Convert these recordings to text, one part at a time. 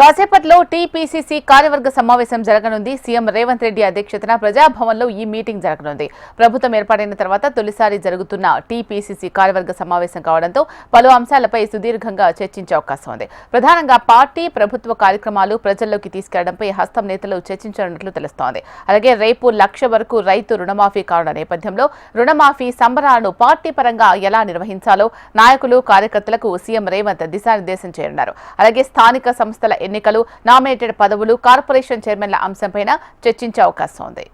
కాసేపట్లో టీపీసీసీ కార్యవర్గ సమావేశం జరగనుంది. సీఎం రేవంత్ రెడ్డి అధ్యక్షతన ప్రజాభవన్లో ఈ మీటింగ్ జరగనుంది. ప్రభుత్వం ఏర్పాటైన తర్వాత తొలిసారి జరుగుతున్న టీపీసీసీ కార్యవర్గ సమావేశం కావడంతో పలు అంశాలపై సుదీర్ఘంగా చర్చించే అవకాశం ఉంది. ప్రధానంగా పార్టీ ప్రభుత్వ కార్యక్రమాలు ప్రజల్లోకి తీసుకెళ్ళడంపై హస్తం నేతలు చర్చించనున్నట్లు తెలుస్తోంది. అలాగే రేపు లక్ష వరకు రైతు రుణమాఫీ కావడం నేపథ్యంలో రుణమాఫీ సంబరాలను పార్టీ పరంగా ఎలా నిర్వహించాలో నాయకులు కార్యకర్తలకు సీఎం రేవంత్ దిశానిర్దేశం చేయనున్నారు. అలాగే స్థానిక సంస్థల ఎన్నికలు నామినేటెడ్ పదవులు కార్పొరేషన్ చైర్మన్ల అంశంపైన చర్చించే అవకాశం ఉంది.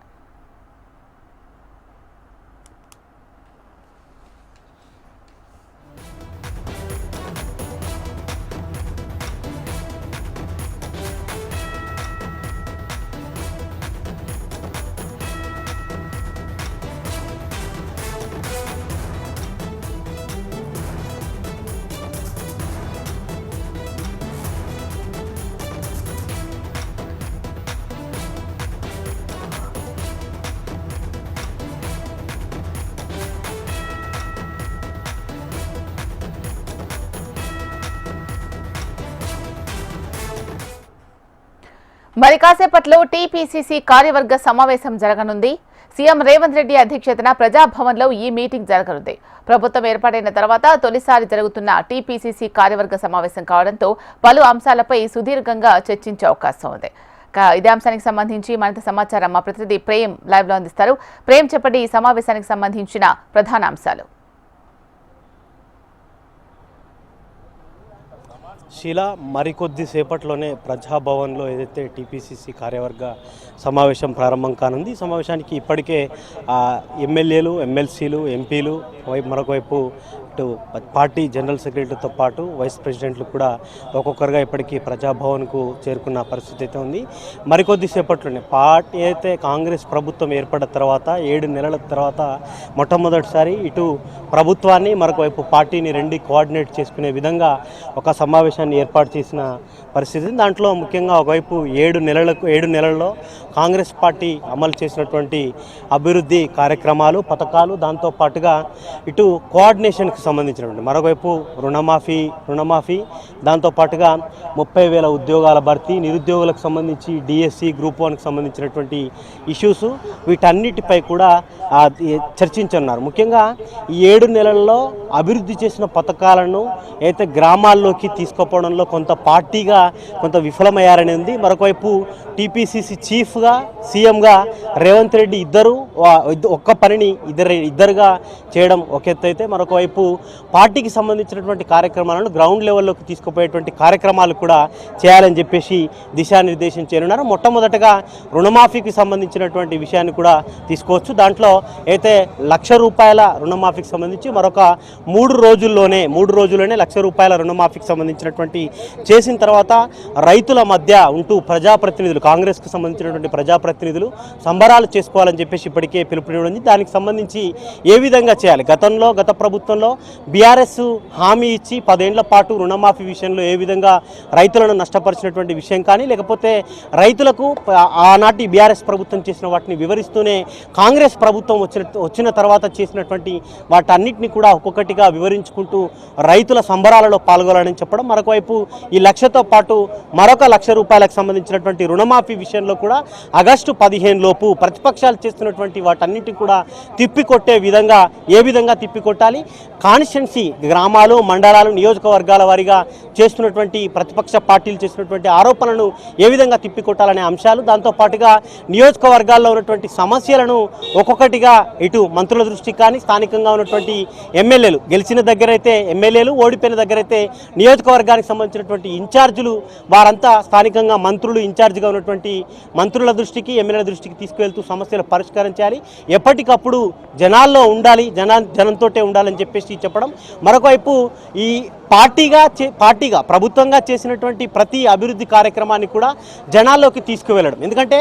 మరి కాసేపట్లో టీపీసీసీ కార్యవర్గ సమావేశం జరగనుంది. సీఎం రేవంత్ రెడ్డి అధ్యక్షతన ప్రజాభవన్లో ఈ మీటింగ్ జరగనుంది. ప్రభుత్వం ఏర్పాటైన తర్వాత తొలిసారి జరుగుతున్న టీపీసీసీ కార్యవర్గ సమావేశం కావడంతో పలు అంశాలపై సుదీర్ఘంగా చర్చించే అవకాశం ఉంది. ఇదే అంశానికి సంబంధించి మరింత సమాచారం మా ప్రతినిధి ప్రేమ్ లైవ్లో అందిస్తారు. ప్రేమ్ చెప్పండి ఈ సమావేశానికి సంబంధించిన ప్రధాన అంశాలు. శిలా మరికొద్ది సేపట్లోనే ప్రజాభవన్లో ఏదైతే టీపీసీసీ కార్యవర్గ సమావేశం ప్రారంభం కానుంది ఈ సమావేశానికి ఇప్పటికే ఎమ్మెల్యేలు ఎమ్మెల్సీలు ఎంపీలు మరొకవైపు మరొక ఇటు పార్టీ జనరల్ సెక్రటరీతో పాటు వైస్ ప్రెసిడెంట్లు కూడా ఒక్కొక్కరుగా ఇప్పటికీ ప్రజాభవన్కు చేరుకున్న పరిస్థితి అయితే ఉంది. మరికొద్దిసేపట్లోనే పార్టీ అయితే కాంగ్రెస్ ప్రభుత్వం ఏర్పడిన తర్వాత ఏడు నెలల తర్వాత మొట్టమొదటిసారి ఇటు ప్రభుత్వాన్ని మరొక వైపు పార్టీని రెండు కోఆర్డినేట్ చేసుకునే విధంగా ఒక సమావేశాన్ని ఏర్పాటు చేసిన పరిస్థితి దాంట్లో ముఖ్యంగా ఒకవైపు ఏడు నెలలకు ఏడు నెలల్లో కాంగ్రెస్ పార్టీ అమలు చేసినటువంటి అభివృద్ధి కార్యక్రమాలు పథకాలు దాంతో పాటుగా ఇటు కోఆర్డినేషన్కి సంబంధించినటువంటి. మరొకవైపు రుణమాఫీ రుణమాఫీ. దాంతో పాటుగా ముప్పై వేల ఉద్యోగాల భర్తీ నిరుద్యోగులకు సంబంధించి డిఎస్సి గ్రూప్ వన్కి సంబంధించినటువంటి ఇష్యూస్ వీటన్నిటిపై కూడా చర్చించున్నారు ముఖ్యంగా ఈ ఏడు నెలల్లో అభివృద్ధి చేసిన పథకాలను అయితే గ్రామాల్లోకి తీసుకుపోవడంలో కొంత పార్టీగా కొంత విఫలమయ్యారని ఉంది. మరొకవైపు టీపీసీసీ చీఫ్గా సీఎంగా రేవంత్ రెడ్డి ఇద్దరు ఒక్క పనిని ఇద్దరు ఇద్దరుగా చేయడం ఒక ఎత్తు అయితే మరొకవైపు పార్టీకి సంబంధించినటువంటి కార్యక్రమాలను గ్రౌండ్ లెవెల్లోకి తీసుకుపోయేటువంటి కార్యక్రమాలు కూడా చేయాలని చెప్పేసి దిశానిర్దేశం చేయనున్నారు. మొట్టమొదటగా రుణమాఫీకి సంబంధించినటువంటి విషయాన్ని కూడా తీసుకోవచ్చు. దాంట్లో అయితే లక్ష రూపాయల రుణమాఫీకి సంబంధించి మరొక మూడు రోజుల్లోనే మూడు రోజుల్లోనే లక్ష రూపాయల రుణమాఫీకి సంబంధించినటువంటి చేసిన తర్వాత రైతుల మధ్య ఉంటూ ప్రజాప్రతినిధులు కాంగ్రెస్కు సంబంధించినటువంటి ప్రజాప్రతినిధులు సంబరాలు చేసుకోవాలని చెప్పేసి ఇప్పటికే పిలుపునివ్వడం దానికి సంబంధించి ఏ విధంగా చేయాలి? గతంలో గత ప్రభుత్వంలో బీఆర్ఎస్ హామీ ఇచ్చి పదేళ్ళ పాటు రుణమాఫీ విషయంలో ఏ విధంగా రైతులను నష్టపరిచినటువంటి విషయం కానీ లేకపోతే రైతులకు ఆనాటి బీఆర్ఎస్ ప్రభుత్వం చేసిన వాటిని వివరిస్తూనే కాంగ్రెస్ ప్రభుత్వం వచ్చిన వచ్చిన తర్వాత చేసినటువంటి వాటన్నిటిని కూడా ఒక్కొక్కటి ఒక్కొక్కటిగా వివరించుకుంటూ రైతుల సంబరాలలో పాల్గొనాలని చెప్పడం. మరొక వైపు ఈ లక్షతో పాటు మరొక లక్ష రూపాయలకు సంబంధించినటువంటి రుణమాఫీ విషయంలో కూడా ఆగస్టు పదిహేను లోపు ప్రతిపక్షాలు చేస్తున్నటువంటి వాటన్నిటి కూడా తిప్పికొట్టే విధంగా ఏ విధంగా తిప్పికొట్టాలి? కాన్స్టిట్యున్సీ గ్రామాలు మండలాలు నియోజకవర్గాల వారీగా చేస్తున్నటువంటి ప్రతిపక్ష పార్టీలు చేస్తున్నటువంటి ఆరోపణలను ఏ విధంగా తిప్పికొట్టాలనే అంశాలు దాంతో పాటుగా నియోజకవర్గాల్లో ఉన్నటువంటి సమస్యలను ఒక్కొక్కటిగా ఇటు మంత్రుల దృష్టికి కానీ స్థానికంగా ఉన్నటువంటి ఎమ్మెల్యేలు గెలిచిన దగ్గర అయితే ఎమ్మెల్యేలు ఓడిపోయిన దగ్గర అయితే నియోజకవర్గానికి సంబంధించినటువంటి ఇన్ఛార్జీలు వారంతా స్థానికంగా మంత్రులు ఇన్ఛార్జిగా ఉన్నటువంటి మంత్రుల దృష్టికి ఎమ్మెల్యేల దృష్టికి తీసుకువెళ్తూ సమస్యలు పరిష్కారం చేయాలి. ఎప్పటికప్పుడు జనాల్లో ఉండాలి జనా జనంతోటే ఉండాలని చెప్పేసి చెప్పడం. మరొకవైపు ఈ పార్టీగా చే పార్టీగా ప్రభుత్వంగా చేసినటువంటి ప్రతి అభివృద్ధి కార్యక్రమాన్ని కూడా జనాల్లోకి తీసుకువెళ్ళడం. ఎందుకంటే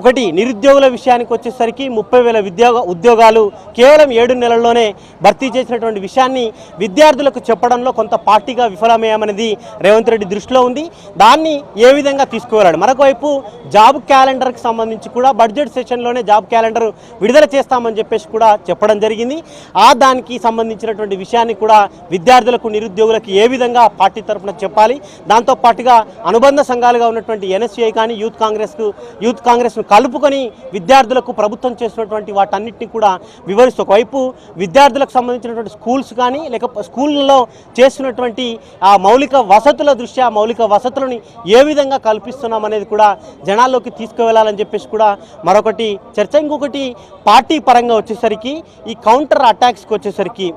ఒకటి నిరుద్యోగుల విషయానికి వచ్చేసరికి ముప్పై వేల ఉద్యోగ ఉద్యోగాలు కేవలం ఏడు నెలల్లోనే భర్తీ చేసినటువంటి విషయాన్ని విద్యార్థులకు చెప్పడంలో కొంత పార్టీగా విఫలమయ్యామనేది రేవంత్ రెడ్డి దృష్టిలో ఉంది. దాన్ని ఏ విధంగా తీసుకువెళ్ళాడు? మరొకవైపు జాబ్ క్యాలెండర్కి సంబంధించి కూడా బడ్జెట్ సెషన్లోనే జాబ్ క్యాలెండర్ విడుదల చేస్తామని చెప్పేసి కూడా చెప్పడం జరిగింది. ఆ దానికి సంబంధించినటువంటి విషయాన్ని కూడా విద్యార్థులకు నిరుద్యోగులకు ఏ విధంగా పార్టీ తరఫున చెప్పాలి? దాంతో పాటుగా అనుబంధ సంఘాలుగా ఉన్నటువంటి ఎన్ఎస్యుఐ కానీ యూత్ కాంగ్రెస్కు యూత్ కాంగ్రెస్ను కలుపుకొని విద్యార్థులకు ప్రభుత్వం చేసినటువంటి వాటన్నిటిని కూడా వివరిస్తూ ఒకవైపు విద్యార్థులకు సంబంధించినటువంటి స్కూల్ స్కూల్స్ కానీ లేక స్కూళ్ళలో చేస్తున్నటువంటి ఆ మౌలిక వసతుల దృష్ట్యా మౌలిక వసతులని ఏ విధంగా కల్పిస్తున్నాం అనేది కూడా జనాల్లోకి తీసుకువెళ్ళాలని చెప్పేసి కూడా మరొకటి చర్చ. ఇంకొకటి పార్టీ పరంగా వచ్చేసరికి ఈ కౌంటర్ అటాక్స్కి వచ్చేసరికి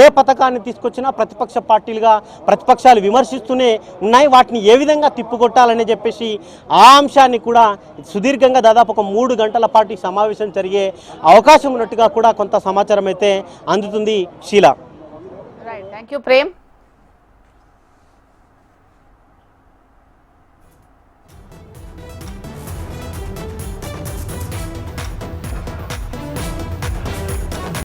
ఏ పథకాన్ని తీసుకొచ్చినా ప్రతిపక్ష పార్టీలుగా ప్రతిపక్షాలు విమర్శిస్తూనే ఉన్నాయి. వాటిని ఏ విధంగా తిప్పుకొట్టాలని చెప్పేసి ఆ అంశాన్ని కూడా సుదీర్ఘంగా దాదాపు ఒక మూడు గంటల పాటు సమావేశం జరిగే అవకాశం ఉన్నట్టుగా కూడా కొంత సమాచారం అయితే అందుతుంది. శీల రైట్ థ్యాంక్ యూ ప్రేమ్